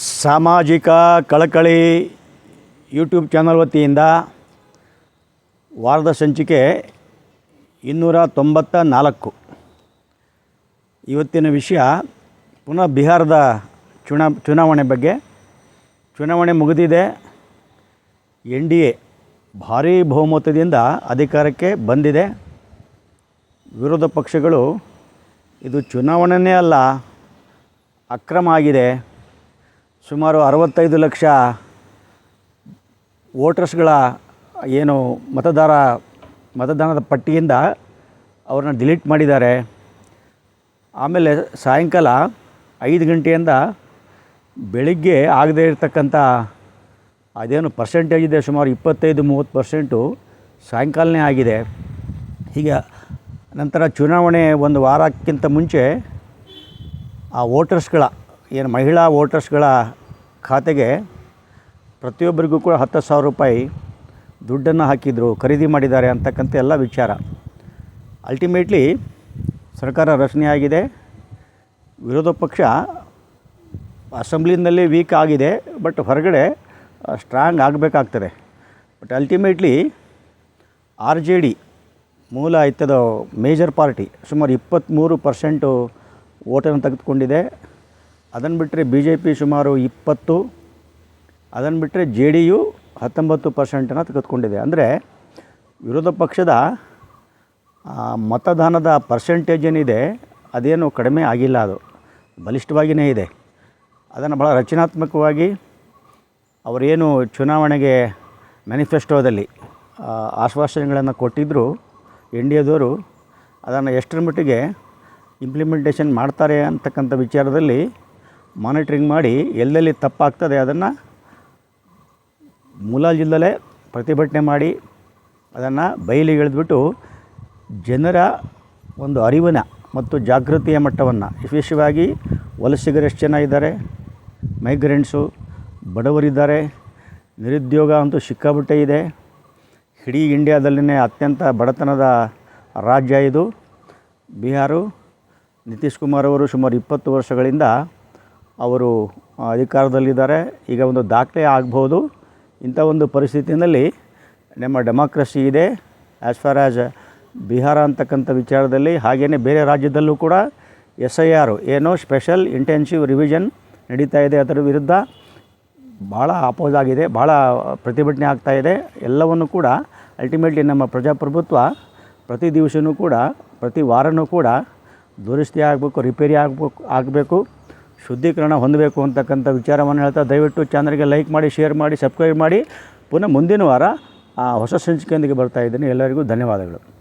ಸಾಮಾಜಿಕ ಕಳಕಳಿ YouTube channel ವತಿಯಿಂದ ವಾರದ ಸಂಚಿಕೆ ಇನ್ನೂರ ತೊಂಬತ್ತ ನಾಲ್ಕು. ಇವತ್ತಿನ ವಿಷಯ ಪುನಃ ಬಿಹಾರದ ಚುನಾ, ಚುನಾವಣೆ ಬಗ್ಗೆ. ಚುನಾವಣೆ ಮುಗಿದಿದೆ. ಎನ್ ಡಿ ಎ ಭಾರೀ ಬಹುಮತದಿಂದ ಅಧಿಕಾರಕ್ಕೆ ಬಂದಿದೆ. ವಿರೋಧ ಪಕ್ಷಗಳು ಇದು ಚುನಾವಣೆಯೇ ಅಲ್ಲ, ಅಕ್ರಮ ಆಗಿದೆ. ಸುಮಾರು ಅರವತ್ತೈದು ಲಕ್ಷ ವೋಟರ್ಸ್ಗಳ ಏನು ಮತದಾರ, ಮತದಾನದ ಪಟ್ಟಿಯಿಂದ ಅವ್ರನ್ನ ಡಿಲೀಟ್ ಮಾಡಿದ್ದಾರೆ. ಆಮೇಲೆ ಸಾಯಂಕಾಲ ಐದು ಗಂಟೆಯಿಂದ ಬೆಳಿಗ್ಗೆ ಆಗದೇ ಇರತಕ್ಕಂಥ ಅದೇನು ಪರ್ಸೆಂಟೇಜ್ ಇದೆ, ಸುಮಾರು ಇಪ್ಪತ್ತೈದು, ಮೂವತ್ತು ಪರ್ಸೆಂಟು ಸಾಯಂಕಾಲನೇ ಆಗಿದೆ. ಹೀಗೆ ನಂತರ ಚುನಾವಣೆ ಒಂದು ವಾರಕ್ಕಿಂತ ಮುಂಚೆ ಆ ವೋಟರ್ಸ್ಗಳ ಏನು ಮಹಿಳಾ ವೋಟರ್ಸ್ಗಳ ಖಾತೆಗೆ ಪ್ರತಿಯೊಬ್ಬರಿಗೂ ಕೂಡ ಹತ್ತು ಸಾವಿರ ರೂಪಾಯಿ ದುಡ್ಡನ್ನು ಹಾಕಿದರು, ಖರೀದಿ ಮಾಡಿದ್ದಾರೆ ಅಂತಕ್ಕಂಥ ಎಲ್ಲ ವಿಚಾರ. ಅಲ್ಟಿಮೇಟ್ಲಿ ಸರ್ಕಾರ ರಚನೆಯಾಗಿದೆ. ವಿರೋಧ ಪಕ್ಷ ಅಸೆಂಬ್ಲಿನಲ್ಲಿ ವೀಕ್ ಆಗಿದೆ ಬಟ್ ಹೊರಗಡೆ strong ಆಗಬೇಕಾಗ್ತದೆ. But ultimately R J D ಮೂಲ ಇತ್ತದ ಮೇಜರ್ ಪಾರ್ಟಿ ಸುಮಾರು ಇಪ್ಪತ್ತ್ಮೂರು ಪರ್ಸೆಂಟು ಓಟನ್ನು ತೆಗೆದುಕೊಂಡಿದೆ. ಅದನ್ನು ಬಿಟ್ಟರೆ ಬಿ ಜೆ ಪಿ ಸುಮಾರು ಇಪ್ಪತ್ತು ಅದನ್ನು ಬಿಟ್ಟರೆ ಜೆ ಡಿ ಯು ಹತ್ತೊಂಬತ್ತು ಪರ್ಸೆಂಟನ್ನು ತೆಗೆದುಕೊಂಡಿದೆ ಅಂದರೆ ವಿರೋಧ ಪಕ್ಷದ ಮತದಾನದ ಪರ್ಸೆಂಟೇಜ್ ಏನಿದೆ, ಅದೇನು ಕಡಿಮೆ ಆಗಿಲ್ಲ ಅದು. ಬಲಿಷ್ಠವಾಗಿಯೇ ಇದೆ. ಅದನ್ನು ಭಾಳ ರಚನಾತ್ಮಕವಾಗಿ ಅವರೇನು ಚುನಾವಣೆಗೆ ಮ್ಯಾನಿಫೆಸ್ಟೋದಲ್ಲಿ ಆಶ್ವಾಸನೆಗಳನ್ನು ಕೊಟ್ಟಿದ್ದರು ಎನ್ ಡಿ ಎದವರು ಅದನ್ನು ಎಷ್ಟರ ಮಟ್ಟಿಗೆ ಇಂಪ್ಲಿಮೆಂಟೇಷನ್ ಮಾಡ್ತಾರೆ ಅಂತಕ್ಕಂಥ ವಿಚಾರದಲ್ಲಿ ಮಾನಿಟ್ರಿಂಗ್ ಮಾಡಿ ಎಲ್ಲೆಲ್ಲಿ ತಪ್ಪಾಗ್ತದೆ ಅದನ್ನು ಮುಲಾಜಿಲ್ಲದೆ ಪ್ರತಿಭಟನೆ ಮಾಡಿ ಅದನ್ನು ಬಯಲಿಗೆ ಎಳೆದ್ಬಿಟ್ಟು ಜನರ ಒಂದು ಅರಿವಿನ ಮತ್ತು ಜಾಗೃತಿಯ ಮಟ್ಟವನ್ನು ವಿಶೇಷವಾಗಿ ವಲಸಿಗರು ಎಷ್ಟು ಜನ ಇದ್ದಾರೆ ಮೈಗ್ರೆಂಟ್ಸು ಬಡವರಿದ್ದಾರೆ, ನಿರುದ್ಯೋಗ ಅಂತೂ ಸಿಕ್ಕಾಬಿಟ್ಟೆ ಇದೆ. ಇಡೀ ಇಂಡಿಯಾದಲ್ಲಿನೇ ಅತ್ಯಂತ ಬಡತನದ ರಾಜ್ಯ ಇದು. ಬಿಹಾರು ನಿತೀಶ್ ಕುಮಾರ್ ಅವರು ಸುಮಾರು ಇಪ್ಪತ್ತು ವರ್ಷಗಳಿಂದ ಅವರು ಅಧಿಕಾರದಲ್ಲಿದ್ದಾರೆ. ಈಗ ಒಂದು ದಾಖಲೆ ಆಗ್ಬೋದು. ಇಂಥ ಒಂದು ಪರಿಸ್ಥಿತಿಯಲ್ಲಿ ನಮ್ಮ ಡೆಮಾಕ್ರಸಿ ಇದೆ. ಆ್ಯಸ್ ಫಾರ್ ಆ್ಯಸ್ ಬಿಹಾರ ಅಂತಕ್ಕಂಥ ವಿಚಾರದಲ್ಲಿ ಹಾಗೆಯೇ ಬೇರೆ ರಾಜ್ಯದಲ್ಲೂ ಕೂಡ ಎಸ್ ಐ ಆರ್ ಏನೋ ಸ್ಪೆಷಲ್ ಇಂಟೆನ್ಸಿವ್ ರಿವಿಷನ್ ನಡೀತಾ ಇದೆ ಅದರ ವಿರುದ್ಧ. ಭಾಳ ಅಪೋಸ್ ಆಗಿದೆ, ಭಾಳ ಪ್ರತಿಭಟನೆ ಆಗ್ತಾ ಇದೆ. ಎಲ್ಲವನ್ನು ಕೂಡ ಅಲ್ಟಿಮೇಟ್ಲಿ ನಮ್ಮ ಪ್ರಜಾಪ್ರಭುತ್ವ ಪ್ರತಿ ದಿವಸವೂ ಕೂಡ, ಪ್ರತಿ ವಾರವೂ ಕೂಡ ದುರಸ್ತಿ ಆಗಬೇಕು ರಿಪೇರಿ ಆಗಬೇಕು ಆಗಬೇಕು. ಶುದ್ಧೀಕರಣ ಹೊಂದಬೇಕು ಅಂತಕ್ಕಂಥ ವಿಚಾರವನ್ನು ಹೇಳ್ತಾ ದಯವಿಟ್ಟು ಚಾನಲ್ಗೆ ಲೈಕ್ ಮಾಡಿ, ಶೇರ್ ಮಾಡಿ, ಸಬ್ಸ್ಕ್ರೈಬ್ ಮಾಡಿ. ಪುನಃ ಮುಂದಿನ ವಾರ ಆ ಹೊಸ ಸಂಚಿಕೆಯೊಂದಿಗೆ ಬರ್ತಾ ಇದ್ದೀನಿ. ಎಲ್ಲರಿಗೂ ಧನ್ಯವಾದಗಳು.